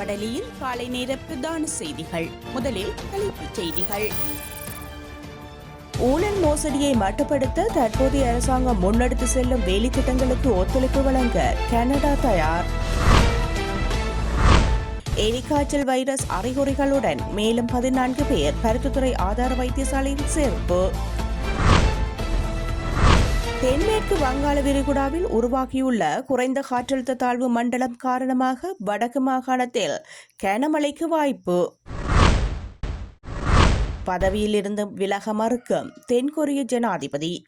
வடலியில் காலை நேர பிரதான செய்திகள். முதலில் தலைப்புச் செய்திகள். ஊழல் மோசடியை மட்டுப்படுத்த தற்போதைய அரசாங்கம் முன்னெடுத்து செல்லும் வேலை திட்டங்களுக்கு ஒத்துழைப்பு வழங்க கனடா தயார். எலிக்காய்ச்சல் வைரஸ் அறிகுறிகளுடன் மேலும் பதினான்கு பேர் பருத்தித்துறை ஆதார வைத்தியசாலையில் சேர்ப்பு. தென்மேற்கு வங்காள விரிகுடாவில் உருவாகியுள்ள குறைந்த காற்றழுத்த தாழ்வு மண்டலம் காரணமாக வடக்கு மாகாணத்தில் கனமழைக்கு வாய்ப்பு. பதவியிலிருந்து விலக மறுக்கும் தென்கொரிய ஜனாதிபதி.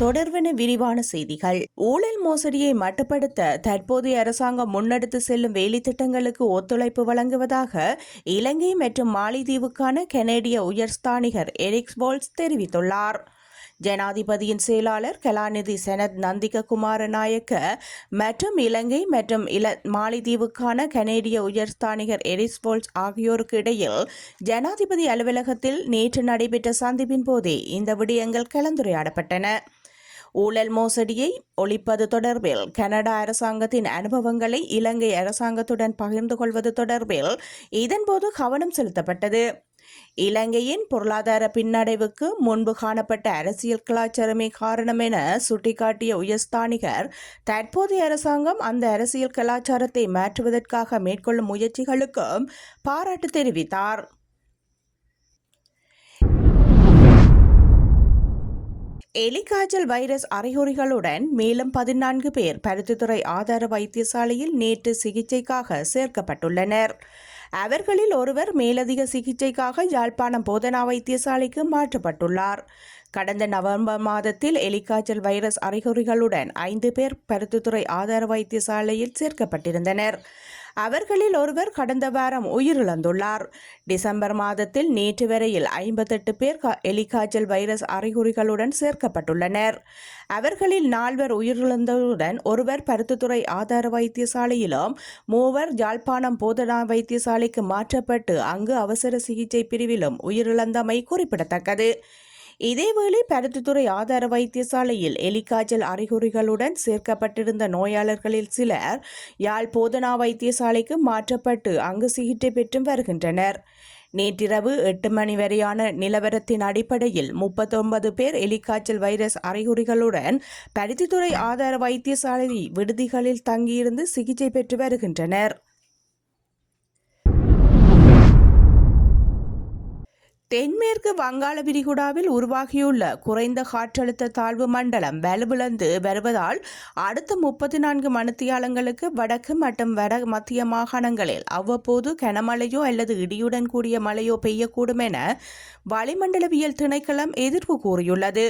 தொடர்வன விரிவான செய்திகள். ஊழல் மோசடியை மட்டுப்படுத்த தற்போதைய அரசாங்கம் முன்னெடுத்து செல்லும் வேலை திட்டங்களுக்கு ஒத்துழைப்பு வழங்குவதாக இலங்கை மற்றும் மாலைதீவுக்கான கனேடிய உயர்ஸ்தானிகர் எரிக்ஸ் போல்ஸ் தெரிவித்துள்ளார். ஜனாதிபதியின் செயலாளர் கலாநிதி செனத் நந்திக குமாரநாயக்க மற்றும் இலங்கை மற்றும் இல மாலைதீவுக்கான கனேடிய உயர்ஸ்தானிகர் எரிஸ்போல்ஸ் ஆகியோருக்கு இடையில் ஜனாதிபதி அலுவலகத்தில் நேற்று நடைபெற்ற சந்திப்பின் போதே இந்த விடயங்கள் கலந்துரையாடப்பட்டன. ஊழல் மோசடியை ஒழிப்பது தொடர்பில் கனடா அரசாங்கத்தின் அனுபவங்களை இலங்கை அரசாங்கத்துடன் பகிர்ந்து கொள்வது தொடர்பில் இதன்போது கவனம் செலுத்தப்பட்டது. இலங்கையின் பொருளாதார பின்னடைவுக்கு முன்பு காணப்பட்ட அரசியல் கலாச்சாரமே காரணம் என சுட்டிக்காட்டிய உயர்ஸ்தானிகர் தற்போதைய அரசாங்கம் அந்த அரசியல் கலாச்சாரத்தை மாற்றுவதற்காக மேற்கொள்ளும் முயற்சிகளுக்கும் பாராட்டு தெரிவித்தார். எலிகாய்ச்சல் வைரஸ் அறிகுறிகளுடன் மேலும் பதினான்கு பேர் பருத்தித்துறை ஆதார வைத்தியசாலையில் நேற்று சிகிச்சைக்காக சேர்க்கப்பட்டுள்ளனர். அவர்களில் ஒருவர் மேலதிக சிகிச்சைக்காக யாழ்ப்பாணம் போதனா வைத்தியசாலைக்கு மாற்றப்பட்டுள்ளார். கடந்த நவம்பர் மாதத்தில் எலிக்காய்ச்சல் வைரஸ் அறிகுறிகளுடன் ஐந்து பேர் பருத்தித்துறை ஆதார வைத்தியசாலையில் சேர்க்கப்பட்டிருந்தனர். அவர்களில் ஒருவர் கடந்த வாரம் உயிரிழந்துள்ளார். டிசம்பர் மாதத்தில் நேற்று வரையில் ஐம்பத்தெட்டு பேர் எலிகாய்ச்சல் வைரஸ் அறிகுறிகளுடன் சேர்க்கப்பட்டுள்ளனர். அவர்களில் நால்வர் உயிரிழந்ததுடன் ஒருவர் பருத்துத்துறை ஆதார வைத்தியசாலையிலும் மூவர் யாழ்ப்பாணம் போதனா வைத்தியசாலைக்கு மாற்றப்பட்டு அங்கு அவசர சிகிச்சை பிரிவிலும் உயிரிழந்தமை குறிப்பிடத்தக்கது. இதேவேளை பருத்தித்துறை ஆதார வைத்தியசாலையில் எலிக்காய்ச்சல் அறிகுறிகளுடன் சேர்க்கப்பட்டிருந்த நோயாளர்களில் சிலர் யாழ் போதனா வைத்தியசாலைக்கு மாற்றப்பட்டு அங்கு சிகிச்சை பெற்றும் வருகின்றனர். நேற்றிரவு எட்டு மணி வரையான நிலவரத்தின் அடிப்படையில் முப்பத்தொன்பது பேர் எலிக்காய்ச்சல் வைரஸ் அறிகுறிகளுடன் பருத்தித்துறை ஆதார வைத்தியசாலை விடுதிகளில் தங்கியிருந்து சிகிச்சை பெற்று வருகின்றனர். தென்மேற்கு வங்காள விரிகுடாவில் உருவாகியுள்ள குறைந்த காற்றழுத்த தாழ்வு மண்டலம் வலுவிழந்து வருவதால் அடுத்த முப்பத்தி நான்கு மணித்தியாலங்களுக்கு வடக்கு மற்றும் வட மத்திய மாகாணங்களில் அவ்வப்போது கனமழையோ அல்லது இடியுடன் கூடிய மழையோ பெய்யக்கூடும் என வளிமண்டலவியல் திணைக்களம் எதிர்ப்பு கூறியுள்ளது.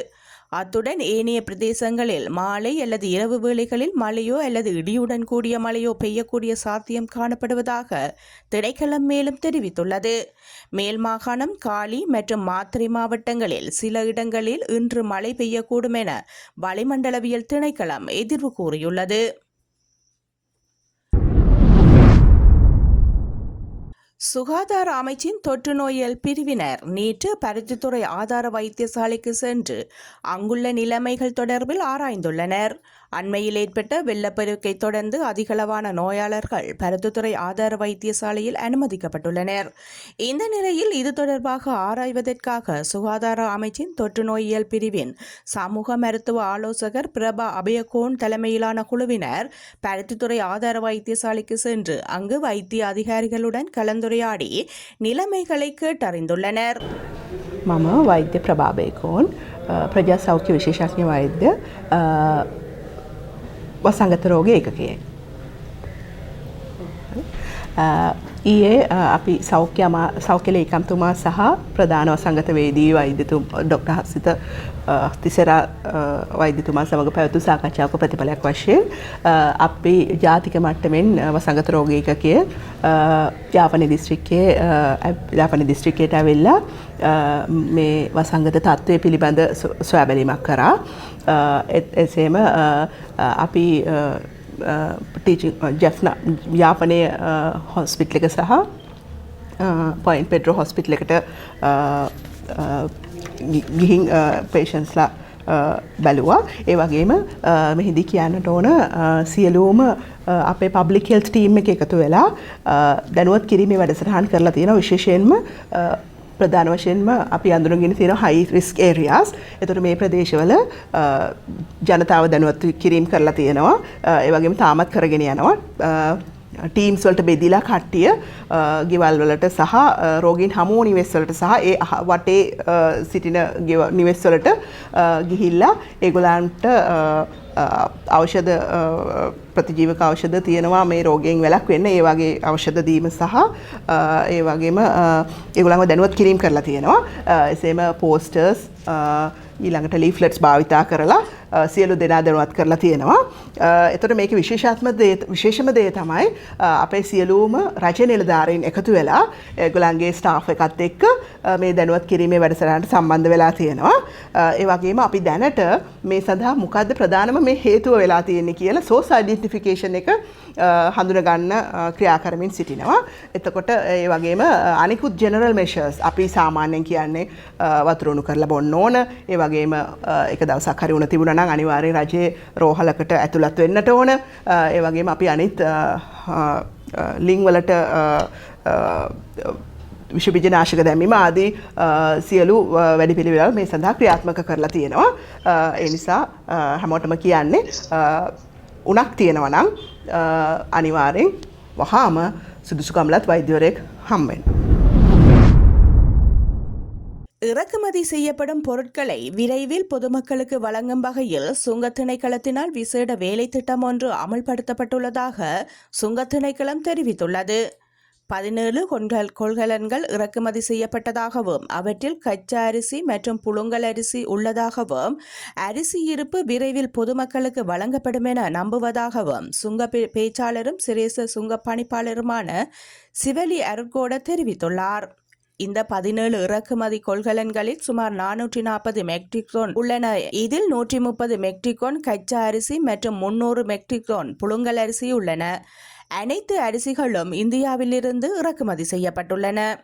அத்துடன் ஏனைய பிரதேசங்களில் மாலை அல்லது இரவு வேளைகளில் மழையோ அல்லது இடியுடன் கூடிய மழையோ பெய்யக்கூடிய சாத்தியம் காணப்படுவதாக திணைக்களம் மேலும் தெரிவித்துள்ளது. மேல் மாகாணம் காலி மற்றும் மாத்திரை மாவட்டங்களில் சில இடங்களில் இன்று மழை பெய்யக்கூடும் என வளிமண்டலவியல் திணைக்களம் எதிர்வு கூறியுள்ளது. சுகாதார அமைச்சின் தொற்று நோயல் பிரிவினர் நேற்று பருத்தித்துறை ஆதார வைத்தியசாலைக்கு சென்று அங்குள்ள நிலைமைகள் தொடர்பில் ஆராய்ந்துள்ளனர். அண்மையில் ஏற்பட்ட வெள்ளப்பெருக்கை தொடர்ந்து அதிகளவான நோயாளர்கள் பருத்துத்துறை ஆதார வைத்தியசாலையில் அனுமதிக்கப்பட்டுள்ளனர். இந்த நிலையில் இது தொடர்பாக ஆராய்வதற்காக சுகாதார அமைச்சின் தொற்று நோயியல் பிரிவின் சமூக மருத்துவ ஆலோசகர் பிரபா அபயகோன் தலைமையிலான குழுவினர் பருத்துத்துறை ஆதார வைத்தியசாலைக்கு சென்று அங்கு வைத்திய அதிகாரிகளுடன் கலந்துரையாடி நிலைமைகளை கேட்டறிந்துள்ளனர். மம வைத்திய பிரபா பிரபாபேகோன் பிரஜா சௌக்கிய விசேஷாஜ்ய வைத்திய වසංගත රෝග ඒකකයයි. ඊයේ අපි සෞඛ්‍ය සෞඛ්‍ය ලේකම්තුමා සහ ප්‍රධාන වසංගත වේදී වෛද්‍යතුම් ඩොක්ට හස්සිත තිසරා වෛද්‍යතුමා සමඟ පැවතු සාකච්ඡාවක ප්‍රතිඵලයක් වශයෙන් අපි ජාතික මට්ටමෙන් වසංගත රෝගීකකය යාපන දිස්ත්‍රික්කේ යාපන දිස්ත්‍රික්කයට ඇවෙල්ලා මේ වසංගත තත්ත්වය පිළිබඳ සොයාබැලීමක් කරා. එසේම අපි ජැෆ්න යාපනය හොස්පිට්ල එක සහ පොයින් පෙඩ්‍රෝ හොස්පිට්ල එකට uh, uh, ගිහින් uh, පේෂන්ස්ලා බැලුවා. ඒ වගේම අ, මෙහිදී කියන්නට ඕන අ, සියලූම අ, අපේ පබ්ලික් හෙල්ස් ටීම් එක එකතු වෙලා අ, දැනුවත් කිරීමේ වැඩසටහන් කරලා තියෙන විශේෂයෙන්ම අ, ප්‍රධාන වශයෙන්ම අපි අඳුරගෙන තියෙන හයි රිස්ක් ඒරියාස් එතකොට මේ ප්‍රදේශවල අ, ජනතාව දැනුවත් කිරීම කරලා තියෙනවා. අ, ඒ වගේම තාමත් කරගෙන යනවා. අ, ටීම්ස් වලට බෙදිලා කට්ටිය අ, ගෙවල් වලට සහ අ, රෝගීන් හමු නිවෙස් වලට සහ ඒ අහ- වටේ අ, සිටින ගෙව- නිවෙස් වලට අ, ගිහිල්ලා ඒගොල්ලන්ට අ, අ, ඖෂධ අ, ප්‍රතිජීවක ඖෂධ තියෙනවා. මේ රෝගයෙන් වැළක් වෙන්න ඒ වගේ ඖෂධ දීම සහ අ, ඒ වගේම අ, ඒගොල්ලන්ව දැනුවත් කිරීම කරලා තියෙනවා. අ, එසේම පෝස්ටර්ස් ඊළඟට ලීෆ්ලට්ස් භාවිතා කරලා අ, සියලු දෙනා දැනුවත් කරලා තියෙනවා. අ, එතකොට මේක විශේෂාත්ම දේ විශේෂම දේ තමයි අ, අපේ සියලුම රජ නිලධාරීන් එකතු වෙලා ඒගොල්ලන්ගේ ස්ටාෆ් එකත් එක්ක අ, මේ දැනුවත් කිරීමේ වැඩසටහනට සම්බන්ධ වෙලා තියෙනවා. අ, ඒ වගේම අපි දැනට මේ සඳහා මොකද්ද ප්‍රධානම මේ හේතුව වෙලා තියෙන්නේ කියලා සෝස් අයිඩෙන්ටිෆිකේෂන් එක අ, හඳුනගන්න අ, ක්‍රියා කරමින් සිටිනවා. එතකොට ඒ වගේම අ, අනිකුත් ජෙනරල් මෙෂර්ස් අපි සාමාන්‍යයෙන් කියන්නේ අ, වතුර උණු කරලා බොන්න ඕන. ඒ වගේම අ, එක දවසක් හරි උණ තිබුණා කරන්න අනිවාරය රජයේ රෝහලකට ඇතුළත් වෙන්නට ඕන ඒවගේ අපි අනිත් ලිංවලට විශවිජනාශක දැමීම ආදී සියලු වැඩි පිළිවෙල මේ සඳහා ක්‍රියාත්මක කරලා තියෙනවා ඒ නිසා හැමෝටම කියන්නේ උනක් තියෙනවනම් අනිවාරෙන් වහාම සුදුසුකම්ලත් වෛද්‍යවරයෙක් හම්වෙන්. இறக்குமதி செய்யப்படும் பொருட்களை விரைவில் பொதுமக்களுக்கு வழங்கும் வகையில் சுங்க திணைக்களத்தினால் விசேட வேலை திட்டம் ஒன்று அமல்படுத்தப்பட்டுள்ளதாக சுங்கத் திணைக்களம் தெரிவித்துள்ளது. பதினேழு கொள்கல் கொள்கலன்கள் இறக்குமதி செய்யப்பட்டதாகவும் அவற்றில் கச்சா அரிசி மற்றும் புழுங்கல் அரிசி உள்ளதாகவும் அரிசி இருப்பு விரைவில் பொதுமக்களுக்கு வழங்கப்படும் என நம்புவதாகவும் சுங்க பே- பேச்சாளரும் சிரேச சுங்க பணிப்பாளருமான சிவலி அருட்கோட தெரிவித்துள்ளார். இந்த பதினேழு இறக்குமதி கொள்கலன்களில் சுமார் நானூற்றி நாற்பது மெட்ரிக் உள்ளன. இதில் நூற்றி முப்பது மெட்ரிக் கச்சா அரிசி மற்றும் முன்னூறு மெட்ரிக் புழுங்கல் அரிசி உள்ளன. அனைத்து அரிசிகளும் இந்தியாவிலிருந்து இறக்குமதி செய்யப்பட்டுள்ளன.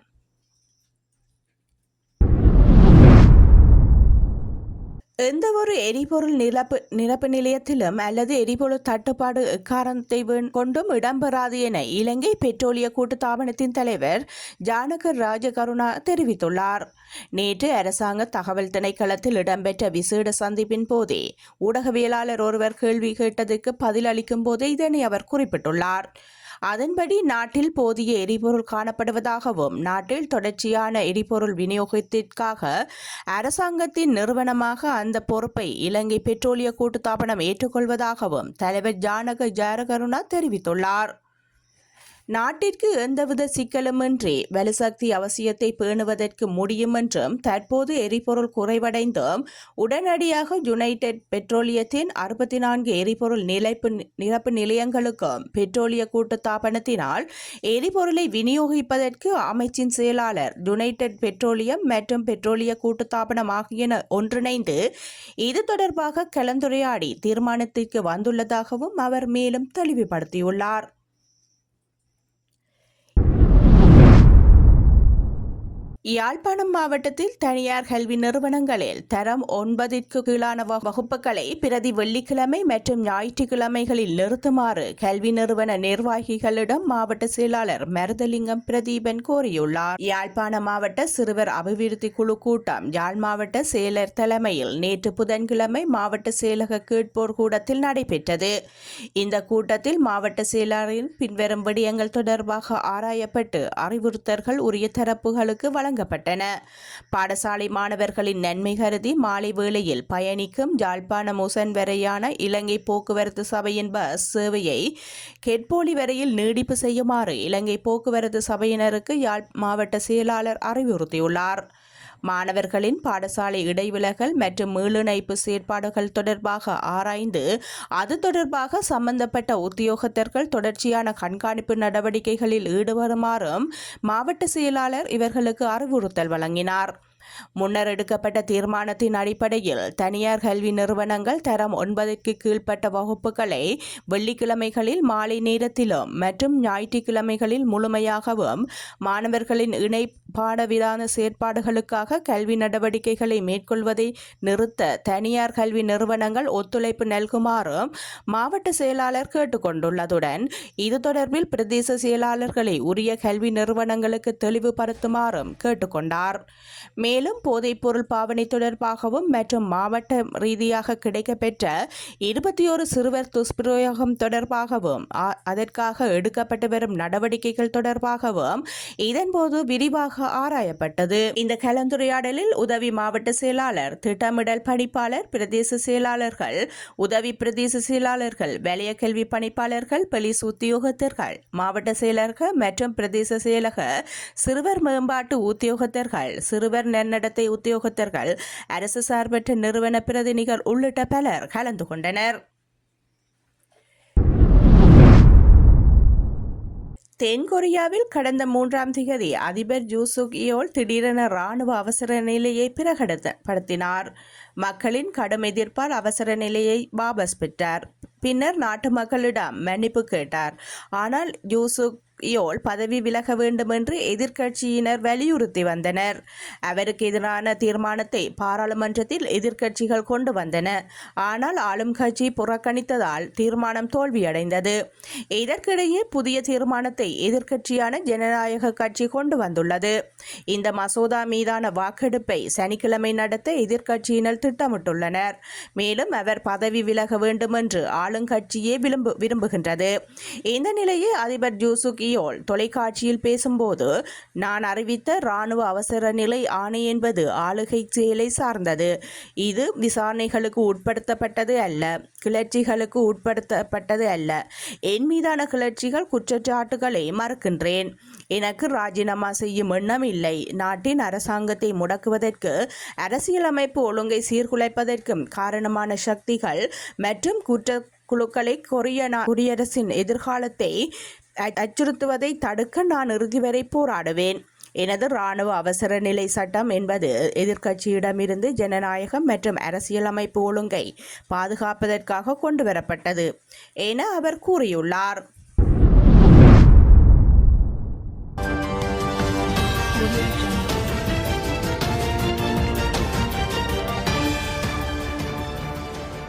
எந்த ஒரு எரிபொருள் நிரப்பு நிரப்பு நிலையத்திலும் அல்லது எரிபொருள் தட்டுப்பாடு காரணத்தை கொண்டும் இடம்பெறாது என இலங்கை பெட்ரோலிய கூட்டுத்தாபனத்தின் தலைவர் ஜானகர் ராஜகருணா தெரிவித்துள்ளார். நேற்று அரசாங்க தகவல் திணைக்களத்தில் இடம்பெற்ற விசேட சந்திப்பின் போதே ஊடகவியலாளர் ஒருவர் கேள்வி கேட்டதற்கு பதிலளிக்கும் போதே இதனை அவர் குறிப்பிட்டுள்ளார். அதன்படி நாட்டில் போதிய எரிபொருள் காணப்படுவதாகவும் நாட்டில் தொடர்ச்சியான எரிபொருள் விநியோகத்திற்காக அரசாங்கத்தின் நிறுவனமாக அந்த பொறுப்பை இலங்கை பெட்ரோலிய கூட்டுத்தாபனம் ஏற்றுக்கொள்வதாகவும் தலைவர் ஜானக ஜாரகருணா தெரிவித்துள்ளார். நாட்டிற்கு எந்தவித சிக்கலுமின்றி வலுசக்தி அவசியத்தை பேணுவதற்கு முடியும் என்றும் தற்போது எரிபொருள் குறைவடைந்தும் உடனடியாக யுனைடெட் பெட்ரோலியத்தின் அறுபத்தி நான்கு எரிபொருள் நிலைப்பு நிரப்பு நிலையங்களுக்கும் பெட்ரோலிய கூட்டுத்தாபனத்தினால் எரிபொருளை விநியோகிப்பதற்கு அமைச்சின் செயலாளர் யுனைடெட் பெட்ரோலியம் மற்றும் பெட்ரோலிய கூட்டுத்தாபனம் ஆகியன ஒன்றிணைந்து இது தொடர்பாக கலந்துரையாடி தீர்மானத்திற்கு வந்துள்ளதாகவும் அவர் மேலும் தெளிவுபடுத்தியுள்ளார். யாழ்ப்பாணம் மாவட்டத்தில் தனியார் கல்வி நிறுவனங்களில் தரம் ஒன்பதிற்கு கீழான வகுப்புகளை பிரதி வெள்ளிக்கிழமை மற்றும் ஞாயிற்றுக்கிழமைகளில் நிறுத்துமாறு கல்வி நிறுவன நிர்வாகிகளிடம் மாவட்ட செயலாளர் மருதலிங்கம் பிரதீபன் கோரியுள்ளார். யாழ்ப்பாண மாவட்ட சிறுவர் அபிவிருத்தி குழு கூட்டம் யாழ் மாவட்ட செயலர் தலைமையில் நேற்று புதன்கிழமை மாவட்ட செயலக கேட்போர் கூடத்தில் நடைபெற்றது. இந்த கூட்டத்தில் மாவட்ட செயலாளரின் பின்வரும் விடயங்கள் தொடர்பாக ஆராயப்பட்டு அறிவுறுத்தல்கள் உரிய தரப்புகளுக்கு வழங்கப்பட்டன. பாடசாலை மாணவர்களின் நன்மை கருதி மாலை வேளையில் பயணிக்கும் யாழ்ப்பாணம் முசன் வரையான இலங்கை போக்குவரத்து சபையின் பஸ் சேவையை கெட்போலி வரையில் நீடிப்பு செய்யுமாறு இலங்கை போக்குவரத்து சபையினருக்கு யாழ் மாவட்ட செயலாளர் அறிவுறுத்தியுள்ளார். மாணவர்களின் பாடசாலை இடைவிலகல் மற்றும் மீளிணைப்பு செயற்பாடுகள் தொடர்பாக ஆராய்ந்து அது தொடர்பாக சம்பந்தப்பட்ட உத்தியோகத்தர்கள் தொடர்ச்சியான கண்காணிப்பு நடவடிக்கைகளில் ஈடுபடுமாறும் மாவட்ட செயலாளர் இவர்களுக்கு அறிவுறுத்தல் வழங்கினார். முன்னர் எடுக்கப்பட்ட தீர்மானத்தின் அடிப்படையில் தனியார் கல்வி நிறுவனங்கள் தரம் ஒன்பதுக்கு கீழ்ப்பட்ட வகுப்புகளை வெள்ளிக்கிழமைகளில் மாலை நேரத்திலும் மற்றும் ஞாயிற்றுக்கிழமைகளில் முழுமையாகவும் மாணவர்களின் இணை பாடவிதான செயற்பாடுகளுக்காக கல்வி நடவடிக்கைகளை மேற்கொள்வதை நிறுத்த தனியார் கல்வி நிறுவனங்கள் ஒத்துழைப்பு நல்குமாறும் மாவட்ட செயலாளர் கேட்டுக்கொண்டுள்ளதுடன் இது தொடர்பில் பிரதேச செயலாளர்களை உரிய கல்வி நிறுவனங்களுக்கு தெளிவுபடுத்துமாறும் கேட்டுக்கொண்டார். மேலும் போதைப்பொருள் பாவனை தொடர்பாகவும் மற்றும் மாவட்ட ரீதியாக கிடைக்கப்பெற்ற இருபத்தி ஒரு சிறுவர் துஷ்பிரயோகம் தொடர்பாகவும் அதற்காக எடுக்கப்பட்டு வரும் நடவடிக்கைகள் தொடர்பாகவும் இதன்போது விரிவாக ஆராயப்பட்டது. இந்த கலந்துரையாடலில் உதவி மாவட்ட செயலாளர் திட்டமிடல் பணிப்பாளர் பிரதேச செயலாளர்கள் உதவி பிரதேச செயலாளர்கள் வலய கல்வி பணிப்பாளர்கள் போலீஸ் உத்தியோகத்தர்கள் மாவட்ட செயலர்கள் மற்றும் பிரதேச செயலக சிறுவர் மேம்பாட்டு உத்தியோகத்தர்கள் சிறுவர் நன்னடத்தை உத்தியோகத்தர்கள் அரசு சார்பற்ற நிறுவன பிரதிநிதிகள் உள்ளிட்ட பலர் கலந்து கொண்டனர். தென்கொரியாவில் கடந்த மூன்றாம் திகதி அதிபர் ஜூசுக் இயோல் திடீரென ராணுவ அவசர நிலையை பிரகடனப்படுத்தினார் மக்களின் கடும் எதிர்ப்பால் அவசர நிலையை வாபஸ் பெற்றார். பின்னர் நாட்டு மக்களிடம் மன்னிப்பு கேட்டார். ஆனால் யூசுக் இயோல் பதவி விலக வேண்டும் என்று எதிர்க்கட்சியினர் வலியுறுத்தி வந்தனர். அவருக்கு எதிரான தீர்மானத்தை பாராளுமன்றத்தில் எதிர்க்கட்சிகள் கொண்டு வந்தன. ஆனால் ஆளும் கட்சி புறக்கணித்ததால் தீர்மானம் தோல்வியடைந்தது. இதற்கிடையே புதிய தீர்மானத்தை எதிர்க்கட்சியான ஜனநாயக கட்சி கொண்டு வந்துள்ளது. இந்த மசோதா மீதான வாக்கெடுப்பை சனிக்கிழமை நடத்த எதிர்க்கட்சியினர் திட்டமிட்டுள்ளனர். மேலும் அவர் பதவி விலக வேண்டும் என்று ஆளுங்கட்சியே விரும்பு விரும்புகின்றது. இந்த நிலையில் அதிபர் ஜூசுக் கிரியோல் தொலைக்காட்சியில் பேசும்போது நான் அறிவித்த இராணுவ அவசர நிலை ஆணை என்பது ஆளுகை செயலை சார்ந்தது. இது விசாரணைகளுக்கு உட்படுத்தப்பட்டது அல்ல கிளர்ச்சிகளுக்கு உட்படுத்தப்பட்டது அல்ல. என் மீதான கிளர்ச்சிகள் குற்றச்சாட்டுகளை மறுக்கின்றேன். எனக்கு ராஜினாமா செய்யும் எண்ணம் இல்லை. நாட்டின் அரசாங்கத்தை முடக்குவதற்கு அரசியலமைப்பு ஒழுங்கை சீர்குலைப்பதற்கும் காரணமான சக்திகள் மற்றும் குற்ற குழுக்களை கொரிய குடியரசின் எதிர்காலத்தை அச்சுறுத்துவதை தடுக்க நான் இறுதி வரை போராடுவேன். எனது இராணுவ அவசர நிலை சட்டம் என்பது எதிர்க்கட்சியிடமிருந்து ஜனநாயகம் மற்றும் அரசியலமைப்பு ஒழுங்கை பாதுகாப்பதற்காக கொண்டுவரப்பட்டது என அவர் கூறியுள்ளார்.